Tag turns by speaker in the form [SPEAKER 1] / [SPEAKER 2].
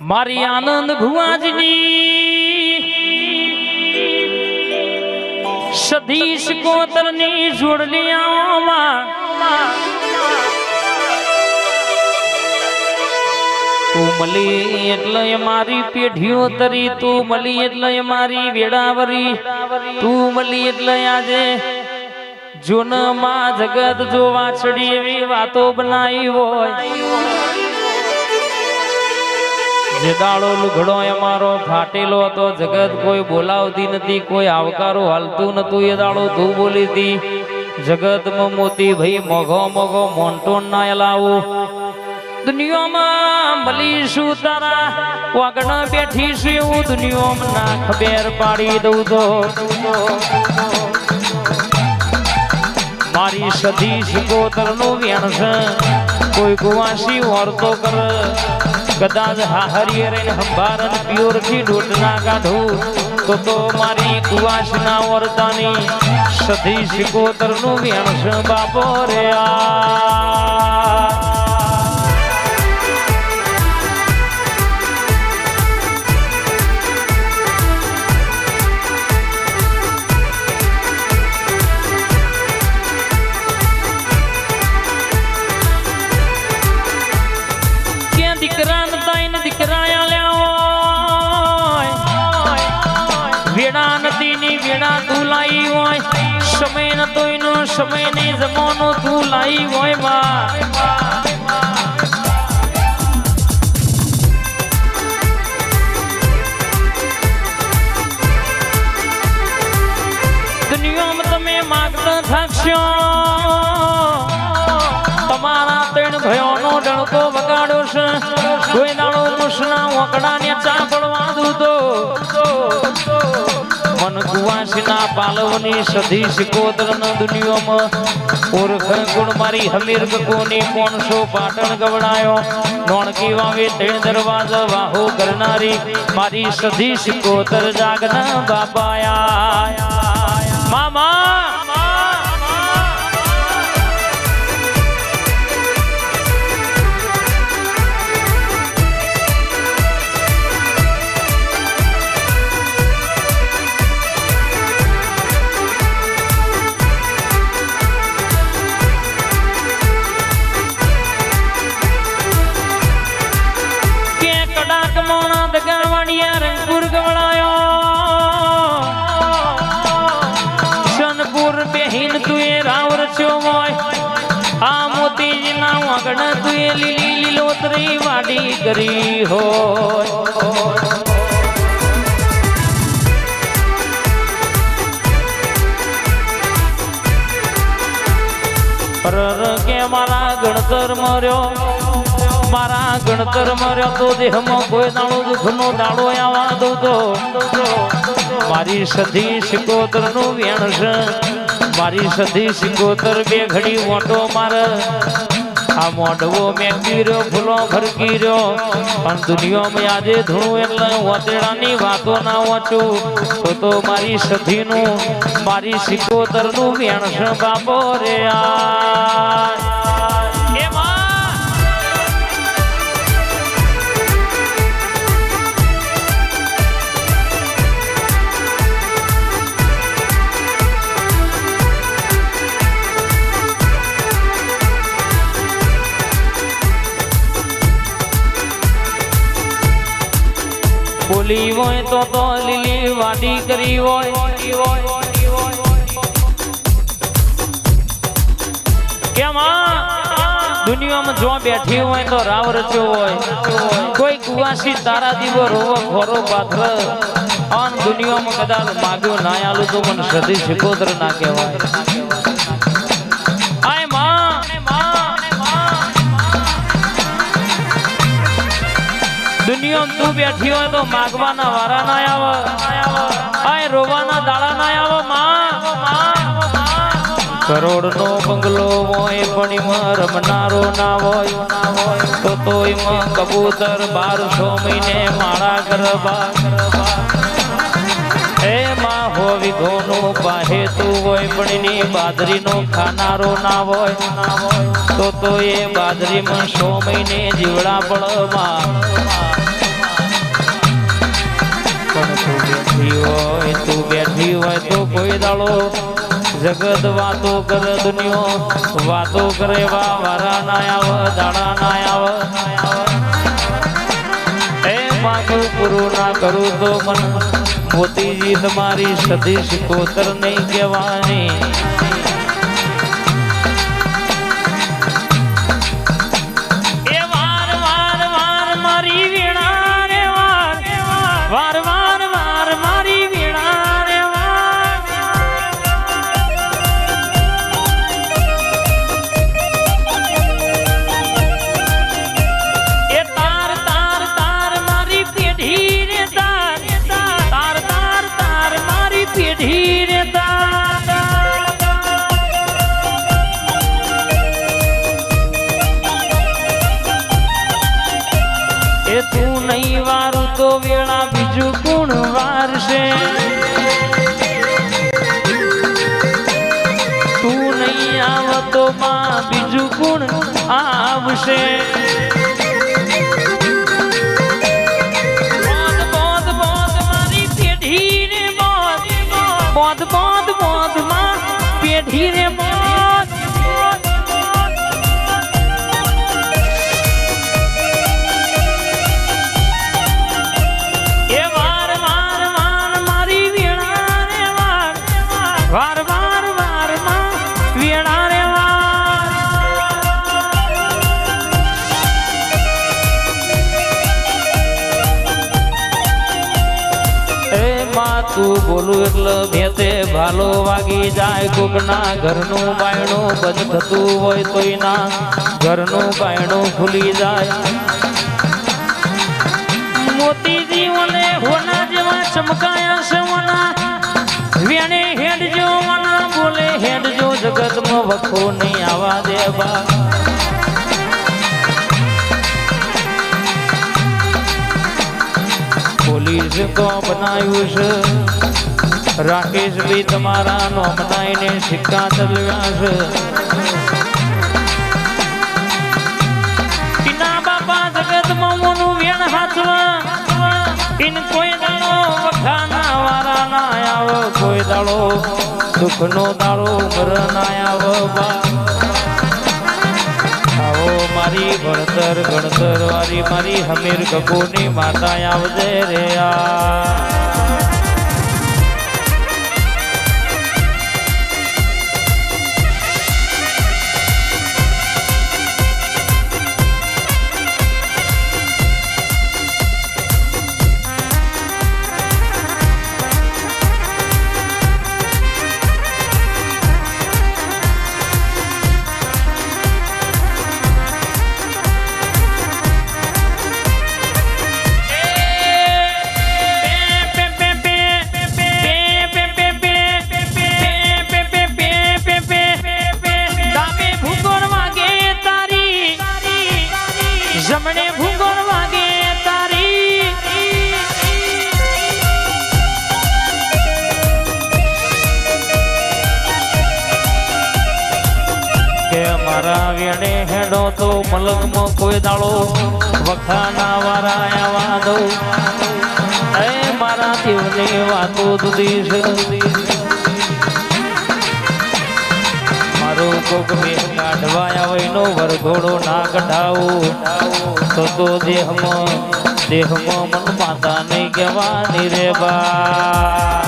[SPEAKER 1] મારી આનંદ ભુવાજની સધીશ કોતરની જોડલિયામાં તું મળી એટલે મારી પેઢીઓ તરી, તું મળી એટલે મારી વેડાવરી તું મળી એટલે આજે જૂનમાં જગત જો વાછડી એવી વાતો બનાવી હોય. જે દાડો લુઘડો અમારો ફાટેલો હતો. જગત કોઈ બોલાવતી નથી, કોઈ આવકારો હાલતું નતું. એ દાડો તું બોલી હતી જગતમાં મોતી ભાઈ મોઘો મોઘો મોન્ટો ના એલાવું. દુનિયામાં મળીશું તારા. વાગણ બેઠીશું એવું દુનિયામાં ના ખબેર પાડી દઉં તો. મારી સધી શિકોતરનું વેણ છે. કોઈ કુવાસી વર્તો કર. કદાચ હાહરીએ રહીને હંભારન પ્યોરથી ના કાઢું તો તો મારી કુવાસના વર્તાની સધી શિકોતરનું વેણ છે બાપો રે આ. વેડા નથી ની વેડા તું હોય, સમય ન તો એનો સમય ને જમાનો તું હોયમાં દુનિયામાં તમે માગતા થાકશો. તમારા ત્રણ ભયોનો ડણકો વગાડો છે. કોઈ દાડો મુસના વકડા ને ચા પડવા દૂધો. મન કુવાસીના પાલવની સધી સિકોતર ન દુનિયામાં. ઓરખ ગુણ મારી હમીર બકોની કોણસો પાટણ ગવડાયો. નોણકી વાવે તેણ દરવાજા વાહો કરનારી મારી સધી સિકોતર જાગના બાપાયા. મામા! વાગણ લીલી લીલોતરી વાડી કરી હોય. કે મારા ગણતર મર્યો, મારા ગણતર મર્યો તો દેહમાં કોઈ દાડો દુઃખનો દાડો આવવા દો તો મારી સધી સિકોતરનું વેણ મારી સધી સિકોતર બે ઘડી મોટો મારે. આ મોઢવો મેં ગીર્યો ફૂલો ફરકી રહ્યો પણ દુનિયામાં આજે ધૂણું એટલે વતેડાની વાતો ના વાંચું. તો તો મારી સધીનું, મારી સિકોતરનું નું વેણ છે બાપો રે આ. બોલી હોય તો તો લીલી વાડી કરી હોય. કેમ દુનિયામાં જો બેઠી હોય તો રાવ રચ્યો હોય. કોઈ કુવાસી તારા દીવો રોવો ખોરો પાત્ર અન દુનિયામાં કદાચ માગ્યો ના આલું તો મને સદી શિકોદર ના કહેવાય. દુનિયામાં તું બેઠી હોય તો માગવાના વારા ના આવે. આય રોવાના દાડા ના આવે, માં. કરોડ નો બંગલો હોય, પણ રમનારો ના હોય. તો તો એમાં કબૂતર બારસો મહિને માળા ગરબા. એમાં હોવી વિઘોનું પાહે તું હોય, પણ એની બાજરીનો ખાનારો ના હોય. તો તો એ બાદરીમાં સો મહિને જીવડા પડમાં બેઠી હોય, તું બેઠી હોય તો કોઈ દાડો જગત વાતો કરે દુનિયો, વાતો કરે વા વારા ના આવ, દાડા ના આવ. એ માથું પૂરું ના કરું તો મન મોતીજી તમારી સદી સિકોતર નહીં કહેવાની. વેળા બીજું કોણ વારશે? તું નહીં આવતો માં બીજું કોણ આવશે? બોધ બોધ બોધ. બોલું એટલે ભેતે ભાલો વાગી જાય. કોકના ઘરનું બાયણું બંધ થતું હોય તોય ના ઘરનું બાયણું ખુલી જાય. મોતીજી જીવને હોના જેવા ચમકાયા ઓના વેણે હેડ જો બોલે હેડ જો જગતમાં વખો નહીં આવા દે પોલીસ તો બનાવ્યું છે? રાકેશ બી તમારા નોમનાઈને સિક્કા ચલવ્યા છે. બાપા કોઈ દાડો વખાના વારા ના આવ, કોઈ દાડો દુઃખનો દાડો મર ના આવો મારી ભણતર ગણતર વાળી મારી હમીર કપૂરની માતા આવજે રે આ વેણે હેડો તો મલકમાં કોઈ દાળો વખાના વારા આવા દો એ મારા દેવની વાતો દુધી છે. મારો કોક મેં કાઢવા આવેનો વરઘોડો ના કઢાવો તો તો દેહમાં દેહમાં મન માતા નહીં કહેવાની રે બા.